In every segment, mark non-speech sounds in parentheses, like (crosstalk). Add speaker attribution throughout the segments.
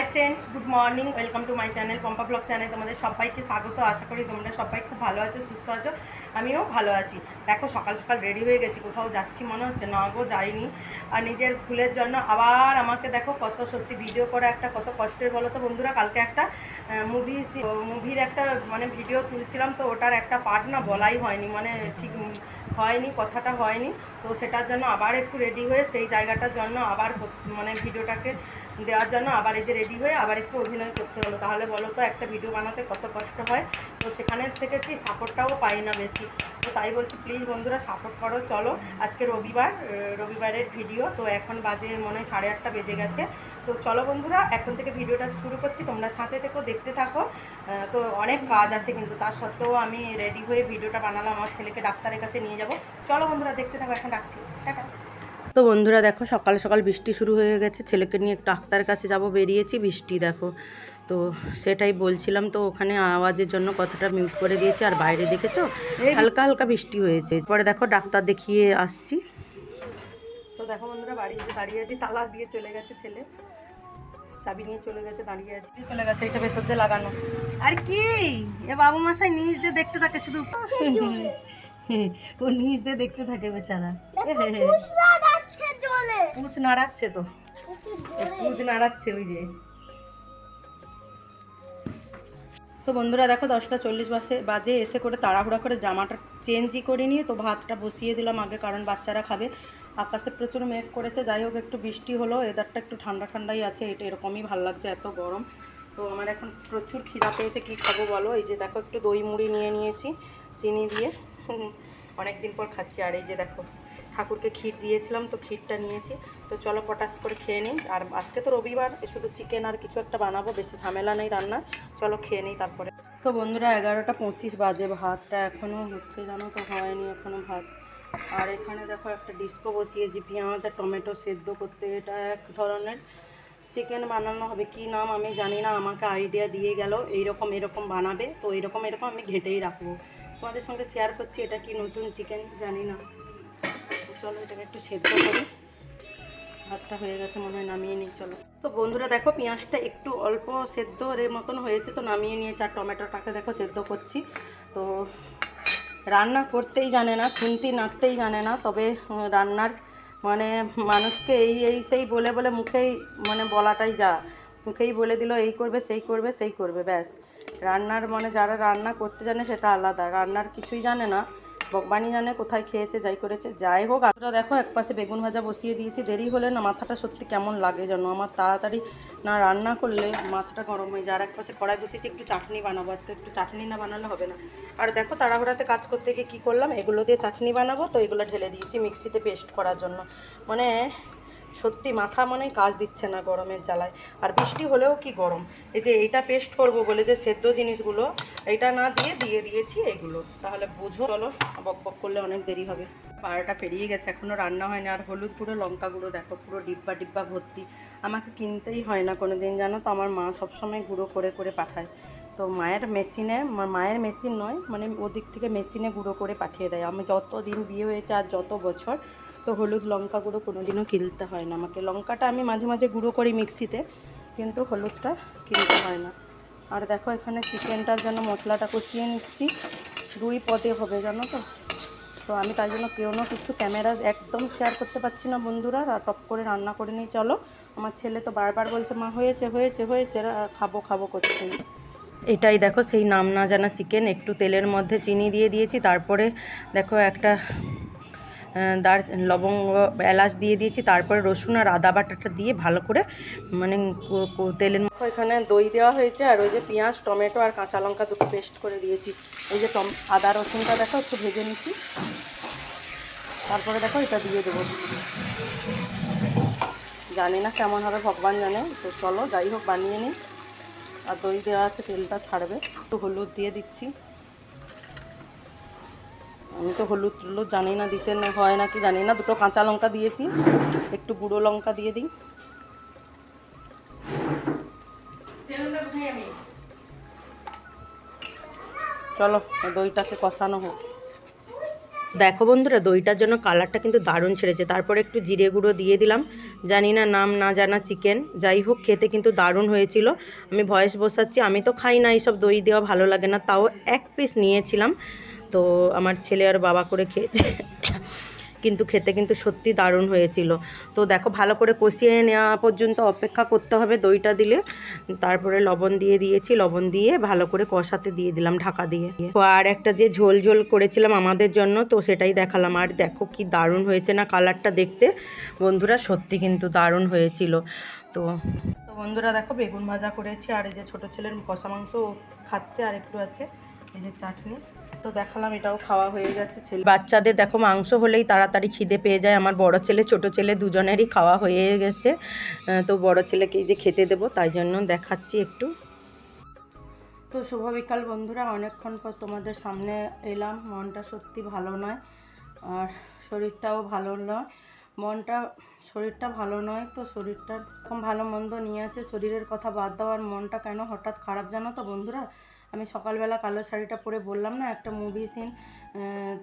Speaker 1: Hi friends good morning welcome to my channel Pampa blog channel তোমাদের সবাইকে স্বাগত। আশা করি তোমরা সবাই খুব ভালো আছো, সুস্থ আছো। আমিও ভালো আছি। দেখো, সকাল সকাল রেডি হয়ে গেছি। কোথাও যাচ্ছি মনে হচ্ছে না গো, যাইনি। আর নিজের ফুলের জন্য আবার আমাকে দেখো, কত সত্যি ভিডিও করা একটা, কত কষ্টের বলো তো বন্ধুরা? কালকে একটা মুভি মুভির একটা মানে ভিডিও তুলছিলাম, তো ওটার একটা পার্ট না বলাই হয়নি মানে ঠিক হয়নি, কথাটা হয়নি। তো সেটার জন্য আবার একটু রেডি হয়ে সেই জায়গাটার জন্য আবার মানে ভিডিওটাকে দেওয়ার জন্য আবার এই যে রেডি হয়ে আবার একটু অভিনয় করতে হলো। তাহলে বলো তো, একটা ভিডিও বানাতে কত কষ্ট হয়? তো সেখানে থেকে কি সাপোর্টটাও পাই না বেশি। তো তাই বলছি প্লিজ বন্ধুরা সাপোর্ট করো, চলো। আজকে রবিবার রবিবারের ভিডিও তো এখন বাজে মনে হয় সাড়ে আটটা বেজে গেছে। তো চলো বন্ধুরা, এখন থেকে ভিডিওটা শুরু করছি। তোমরা সাথে থেকো, দেখতে থাকো। তো অনেক কাজ আছে কিন্তু, তার সত্ত্বেও আমি রেডি হয়ে ভিডিওটা বানালাম। আমার ছেলেকে ডাক্তারের কাছে নিয়ে যাব। চলো বন্ধুরা, দেখতে থাকো, এখন রাখছি। টাটা। তো বন্ধুরা দেখো সকাল সকাল বৃষ্টি শুরু হয়ে গেছে। ছেলেকে নিয়ে ডাক্তারের কাছে যাব বেরিয়েছি বৃষ্টি দেখো। তো সেটাই বলছিলাম তো ওখানে আওয়াজের জন্য কথাটা মিউট করে দিয়েছি। আর বাইরে দেখেছ? হালকা হালকা বৃষ্টি হয়েছে। পরে দেখো ডাক্তার দেখিয়ে আসছি। তো দেখো বন্ধুরা বাড়ি দাঁড়িয়ে আছি। তালা দিয়ে চলে গেছে ছেলে। চাবি নিয়ে চলে গেছে দাঁড়িয়ে আছে। চলে গেছে এটা ভেতর দিয়ে লাগানো। আর কি? এ বাবু মাসাই নিজ দিয়ে দেখতে থাকে শুধু। (laughs) ও নিজ দিয়ে দেখতে থাকে বেচারা। পুচ নাড়াচ্ছে তো। পুচ নাড়াচ্ছে ওই যে। তো বন্ধুরা দেখো দশটা চল্লিশ বাজে বাজে এসে করে তাড়াহুড়া করে জামাটা চেঞ্জই করে নিয়ে তো ভাতটা বসিয়ে দিলাম আগে কারণ বাচ্চারা খাবে। আকাশে প্রচুর মেঘ করেছে যাই হোক একটু বৃষ্টি হলো এদারটা একটু ঠান্ডা ঠান্ডাই আছে এটা এরকমই ভালো লাগছে এত গরম। তো আমার এখন প্রচুর খিদা পেয়েছে কি খাব বলো? এই যে দেখো একটু দই মুড়ি নিয়ে নিয়েছি চিনি দিয়ে। অনেক দিন পর খাচ্ছি আর এই যে দেখো ঠাকুরকে ক্ষীর দিয়েছিলাম, তো ক্ষীরটা নিয়েছি। তো চলো পটাশ করে খেয়ে নিই। আর আজকে তো রবিবার শুধু চিকেন আর কিছু একটা বানাবো, বেশি ঝামেলা নেই রান্না। চলো খেয়ে নিই তারপরে। তো বন্ধুরা, এগারোটা পঁচিশ বাজে, ভাতটা এখনও হচ্ছে জানো তো, হয়নি এখনও ভাত। আর এখানে দেখো একটা ডিস্কো বসিয়েছি, পেঁয়াজ আর টমেটো সেদ্ধ করতে। এটা এক ধরনের চিকেন বানানো হবে। কি নাম আমি জানি না, আমাকে আইডিয়া দিয়ে গেল, এইরকম এরকম বানাবে। তো এরকম এরকম আমি ঘেটেই রাখব। তোমাদের সঙ্গে শেয়ার করছি, এটা কি নতুন চিকেন জানি না। চলো, এটাকে একটু সেদ্ধ করি। ভাতটা হয়ে গেছে, মনে হয় নামিয়ে নিই, চলো। তো বন্ধুরা, দেখো, পেঁয়াজটা একটু অল্প সেদ্ধ এর মতন হয়েছে, তো নামিয়ে নিয়েছি, আর টমেটোটাকে দেখো সেদ্ধ করছি। তো রান্না করতেই জানে না, খুন্তি নাড়তেই জানে না, তবে রান্নার মানে মানুষকে এই এই, সেই বলে বলে মুখেই মানে বলাটাই যা। মুখেই বলে দিল, এই করবে, সেই করবে সেই করবে, ব্যাস। রান্নার মানে যারা রান্না করতে জানে, সেটা আলাদা। রান্নার কিছুই জানে না বকবানি জানে কোথায় খেয়েছে, যাই করেছে। যাই হোক আমরা দেখো, এক পাশে বেগুন ভাজা বসিয়ে দিয়েছি। দেরি হলে না মাথাটা সত্যি কেমন লাগে যেন আমার তাড়াতাড়ি না রান্না করলে মাথাটা গরম হয়ে যায়। আর এক পাশে কড়াই বসিয়েছি, একটু চাটনি বানাবো আজকে। একটু চাটনি না বানালে হবে না। আর দেখো, তাড়াহুড়াতে কাজ করতে গিয়ে কী করলাম? এগুলো দিয়ে চাটনি বানাবো, তো এগুলো ঢেলে দিয়েছি মিক্সিতে পেস্ট করার জন্য। মানে সত্যি মাথা মনে হয় কাজ দিচ্ছে না গরমের জ্বালায়। আর বৃষ্টি হলেও কি গরম? এই যে এইটা পেস্ট করব বলে যে সেদ্ধ জিনিসগুলো, এইটা না দিয়ে দিয়ে দিয়েছি এইগুলো তাহলে বুঝো, চলো, বক বক করলে অনেক দেরি হবে। বারোটা পেরিয়ে গেছে এখনও রান্না হয়নি আর হলুদ গুঁড়ো, লঙ্কা গুঁড়ো, দেখো, পুরো ডিব্বা ডিব্বা ভর্তি। আমাকে কিনতেই হয় না কোনো দিন জানো তো? আমার মা সবসময় গুঁড়ো করে করে পাঠায়। তো মায়ের মেশিনে মায়ের মেশিন নয় মানে ওদিক থেকে মেশিনে গুঁড়ো করে পাঠিয়ে দেয়। আমি যত দিন বিয়ে হয়েছে আর যত বছর তো হলুদ লঙ্কা গুঁড়ো কোনোদিনও কিনতে হয় না। আমাকে লঙ্কাটা আমি মাঝে মাঝে গুঁড়ো করি মিক্সিতে, কিন্তু হলুদটা কিনতে হয় না। আর দেখো এখানে চিকেনটার জন্য মশলাটা কষিয়ে নিচ্ছি। দুই পদে হবে, জানো তো? তো আমি তাই জন্য কোনো কিছু ক্যামেরা একদম শেয়ার করতে পারছি না বন্ধুরা। আর টপ করে রান্না করে নিই, চলো। আমার ছেলে তো বারবার বলছে, মা, হয়েছে হয়েছে হয়েছে খাব খাব করছে এটাই দেখো সেই নাম না জানা চিকেন। একটু তেলের মধ্যে চিনি দিয়ে দিয়েছি, তারপরে দেখো একটা দার লবঙ্গ এলাচ দিয়ে দিয়েছি, তারপরে রসুন আর আদা বাটাটা দিয়ে ভালো করে মানে তেলের মধ্যে এখানে দই দেওয়া হয়েছে, আর ওই যে পেঁয়াজ, টমেটো আর কাঁচা লঙ্কা দুটো পেস্ট করে দিয়েছি। এই যে টম, আদা, রসুনটা দেখো, একটু ভেজে নিচ্ছি। তারপরে দেখো, এটা দিয়ে দেবো। জানি না কেমন হবে, ভগবান জানে। তো চলো, যাই হোক, বানিয়ে নিই। আর দই দেওয়া আছে, তেলটা ছাড়বে। একটু হলুদ দিয়ে দিচ্ছি। আমি তো হলুদ টলুদ জানি না, দিতে হয় নাকি জানি না, দুটো কাঁচা লঙ্কা দিয়েছি। একটু গুঁড়ো লঙ্কা দিয়ে দিই। চলো, দইটাকে কষানো হোক। দেখো বন্ধুরা, দইটার জন্য কালারটা কিন্তু দারুণ ছেড়েছে। তারপরে একটু জিরে গুঁড়ো দিয়ে দিলাম। জানি না নাম, না জানা চিকেন। যাই হোক, খেতে কিন্তু দারুণ হয়েছিল। আমি ভয়েস বসাচ্ছি, আমি তো খাই না এইসব দই দেওয়া ভালো লাগে না। তাও এক পিস নিয়েছিলাম। তো আমার ছেলে আর বাবা করে খেয়েছে। কিন্তু খেতে কিন্তু সত্যি দারুণ হয়েছিল। তো দেখো ভালো করে কষিয়ে নেওয়া পর্যন্ত অপেক্ষা করতে হবে দইটা দিলে। তারপরে লবণ দিয়ে দিয়েছি, লবণ দিয়ে ভালো করে কষাতে দিয়ে দিলাম ঢাকা দিয়ে। তো আর একটা যে ঝোল ঝোল করেছিলাম আমাদের জন্য, তো সেটাই দেখালাম। আর দেখো কি দারুণ হয়েছে না কালারটা দেখতে। বন্ধুরা সত্যি কিন্তু দারুণ হয়েছিল। তো তো বন্ধুরা দেখো বেগুন ভাজা করেছি। আর এই যে ছোটো ছেলের কষা মাংস খাচ্ছে, আর একটু আছে। এই যে চাটনি। তো দেখালাম, এটাও খাওয়া হয়ে গেছে, ছেলে বাচ্চাদের দেখো মাংস হলেই তাড়াতাড়ি খিদে পেয়ে যায়। আমার বড় ছেলে, ছোট ছেলে দুজনেরই খাওয়া হয়ে গেছে। তো বড় ছেলেকে যে খেতে দেবো, তাই জন্য দেখাচ্ছি একটু। তো শুভ বিকাল বন্ধুরা, অনেকক্ষণ পর তোমাদের সামনে এলাম। মনটা সত্যি ভালো নয়, আর শরীরটাও ভালো নয়। মনটা, শরীরটা ভালো নয় তো শরীরটা ভালো মন্দ নিয়ে আছে। শরীরের কথা বাদ দেওয়ার মনটা কেন হঠাৎ খারাপ জানো তো বন্ধুরা? আমি সকালবেলা কালো শাড়িটা পরে বললাম না, একটা মুভি সিন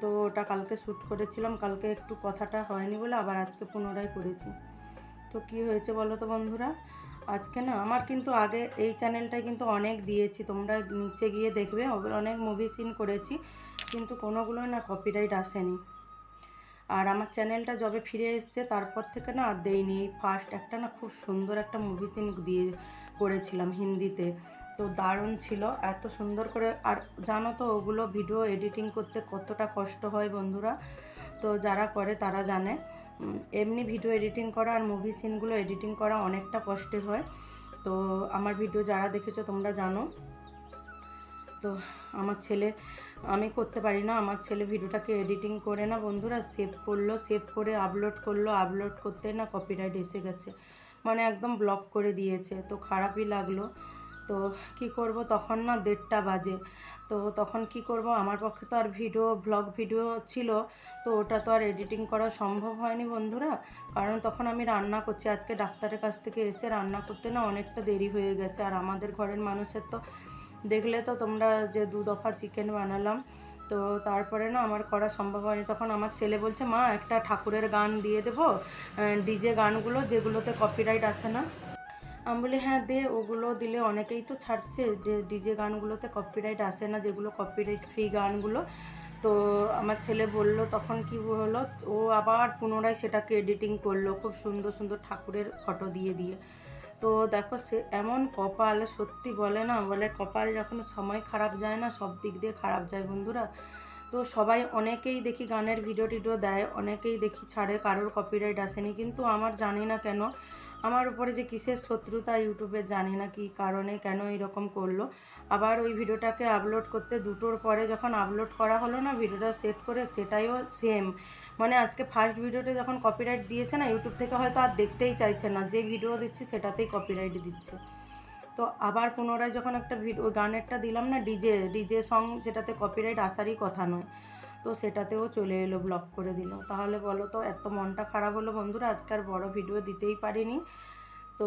Speaker 1: তো ওটা কালকে শ্যুট করেছিলাম, কালকে একটু কথাটা হয়নি বলে আবার আজকে পুনরায় করেছি। তো কি হয়েছে বলো তো বন্ধুরা? আজকে না, আমার কিন্তু আগে এই চ্যানেলটায় কিন্তু অনেক দিয়েছি, তোমরা নিচে গিয়ে দেখবে, ওগুলো অনেক মুভি সিন করেছি, কিন্তু কোনোগুলোই না কপিরাইট আসেনি। আর আমার চ্যানেলটা যবে ফিরে এসছে, তারপর থেকে না আর এই ফার্স্ট একটা না খুব সুন্দর একটা মুভি সিন দিয়ে করেছিলাম হিন্দিতে। তো দারুণ ছিল, এত সুন্দর করে। আর জানো তো, ওগুলো ভিডিও এডিটিং করতে কতটা কষ্ট হয় বন্ধুরা। তো যারা করে তারা জানে। এমনি ভিডিও এডিটিং করা আর মুভি সিনগুলো এডিটিং করা অনেকটা কষ্টের হয়। তো আমার ভিডিও যারা দেখেছ তোমরা জানো। তো আমার ছেলে, আমি করতে পারি না। আমার ছেলে ভিডিওটাকে এডিটিং করে না বন্ধুরা। সেভ করল সেভ করে আপলোড করল। আপলোড করতে না কপিরাইট এসে গেছে। মানে একদম ব্লক করে দিয়েছে। তো খারাপই লাগল। তো কি করব? তখন না দেড়টা বাজে। তো তখন কি করব? আমার পক্ষে তো আর ভিডিও ব্লগ ভিডিও ছিল। তো ওটা তো আর এডিটিং করা সম্ভব হয়নি বন্ধুরা। কারণ তখন আমি রান্না করছি। আজকে ডাক্তারের কাছ থেকে এসে রান্না করতে না অনেকটা দেরি হয়ে গেছে। আর আমাদের ঘরের মানুষের তো দেখলে তো তোমরা যে দু দফা চিকেন বানালাম। তো তারপরে না আমার করা সম্ভব হয়নি। তখন আমার ছেলে বলছে, মা, একটা ঠাকুরের গান দিয়ে দেবো। ডিজে গানগুলো যেগুলোতে কপিরাইট আসে না। আমি বলি হ্যাঁ দে, ওগুলো দিলে অনেকেই তো ছাড়ছে যে ডিজে গানগুলোতে কপিরাইট আসে না, যেগুলো কপিরাইট ফ্রি গানগুলো। তো আমার ছেলে বলল, তখন কি হলো? ও আবার পুনরায় সেটাকে এডিটিং করল, খুব সুন্দর সুন্দর ঠাকুরের ফটো দিয়ে দিয়ে। তো দেখো, সে এমন কপাল, সত্যি বলে না, বলে কপাল যখন সময় খারাপ যায় না, সব দিক দিয়ে খারাপ যায় বন্ধুরা। তো সবাই অনেকেই দেখি গানের ভিডিও টিডিও দেয়, অনেকেই দেখি ছাড়ে, কারোর কপিরাইট আসেনি। কিন্তু আমার জানি না কেন আমার উপরে যে কিসের শত্রুতা ইউটিউবে জানি না কি কারণে কেন এরকম করল। আবার ওই ভিডিওটাকে আপলোড করতে দুটোর পরে যখন আপলোড করা হলো না, ভিডিওটা সেট করে সেটাইও সেম মানে আজকে ফার্স্ট ভিডিওতে যখন কপিরাইট দিয়েছে না, ইউটিউব থেকে হয়তো আর দেখতেই চাইছে না। যে ভিডিও দিচ্ছি সেটাতেই কপিরাইট দিচ্ছে। তো আবার পুনরায় যখন একটা ভিডিও গানেরটা দিলাম না, ডিজে ডিজে সং সেটাতে কপিরাইট আসারই কথা নয়। তো সেটাতেও চলে এলো ব্লক করে দিল। তাহলে বলো তো, এত মনটা খারাপ হলো বন্ধুরা, আজকে আর বড় ভিডিও দিতেই পারিনি। তো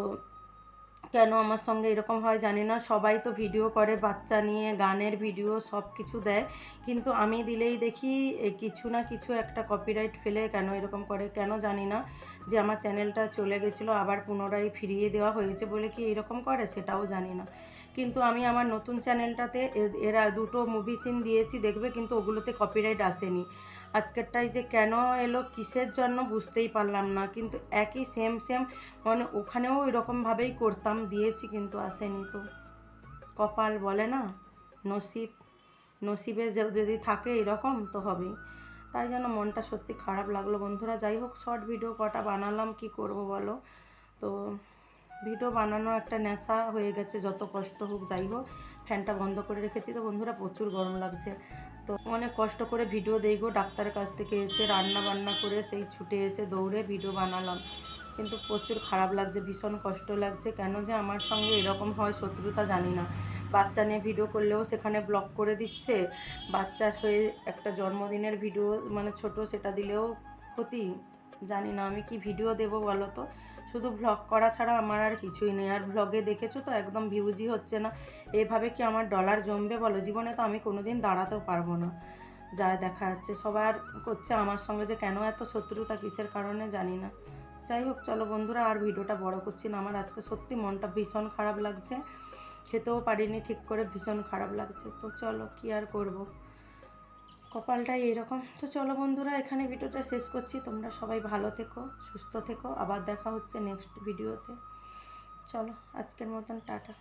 Speaker 1: কেন আমার সঙ্গে এরকম হয় জানি না, সবাই তো ভিডিও করে, বাচ্চা নিয়ে, গানের ভিডিও সব কিছু দেয়। কিন্তু আমি দিলেই দেখি কিছু না কিছু একটা কপিরাইট ফেলে কেন এরকম করে, কেন জানি না যে আমার চ্যানেলটা চলে গেছিল, আবার পুনরায় ফিরিয়ে দেওয়া হয়েছে বলে কি এরকম করে? সেটাও জানি না। কিন্তু আমি আমার নতুন চ্যানেলটাতে এরা দুটো মুভি সিন দিয়েছি, দেখবে কিন্তু ওগুলোতে কপিরাইট আসেনি। আজকেরটাই যে কেন এলো কিসের জন্য বুঝতেই পারলাম না, কিন্তু একই সেম সেম মানে ওখানেও এরকমভাবেই করতাম, দিয়েছি কিন্তু আসেনি তো। কপাল বলে না, নসিব। নসিবে যদি থাকে এরকম তো হবেই। তাই জন্য মনটা সত্যি খারাপ লাগল বন্ধুরা। যাই হোক শর্ট ভিডিও কটা বানালাম, কি করব বলো? তো ভিডিও বানানো একটা নেশা হয়ে গেছে, যত কষ্ট হোক যাই হোক, ফ্যানটা বন্ধ করে রেখেছি। তো বন্ধুরা, প্রচুর গরম লাগছে। তো অনেক কষ্ট করে ভিডিও দেখব ডাক্তারের কাছ থেকে এসে, রান্না বান্না করে সেই ছুটে এসে দৌড়ে ভিডিও বানালাম। কিন্তু প্রচুর খারাপ লাগছে, ভীষণ কষ্ট লাগছে। কেন যে আমার সঙ্গে এরকম হয় শত্রুতা জানি না। বাচ্চা নিয়ে ভিডিও করলেও সেখানে ব্লক করে দিচ্ছে। বাচ্চার হয়ে একটা জন্মদিনের ভিডিও মানে ছোট, সেটা দিলেও ক্ষতি। জানি না আমি কি ভিডিও দেবো বলো তো? শুধু ভ্লগ করা ছাড়া আমার আর কিছুই নেই। আর ভ্লগে দেখেছ তো, একদম ভিউজই হচ্ছে না। এভাবে কি আমার ডলার জমবে বলো? জীবনে তো আমি কোনোদিন দাঁড়াতেও পারব না। যা দেখা যাচ্ছে, সবার করছে আমার সঙ্গে যে কেন এত শত্রুতা, কিসের কারণে জানি না। যাই হোক, চলো বন্ধুরা, আর ভিডিওটা বড় করছি না। আমার আজকে সত্যি মনটা ভীষণ খারাপ লাগছে। খেতেও পারিনি ঠিক করে, ভীষণ খারাপ লাগছে। তো চলো, কি আর করব? কপালটাই এরকম। তো চলো বন্ধুরা, এখানে ভিডিওটা শেষ করছি। তোমরা সবাই ভালো থেকো, সুস্থ থেকো। আবার দেখা হচ্ছে নেক্সট ভিডিওতে চলো, আজকের মতন টাটা।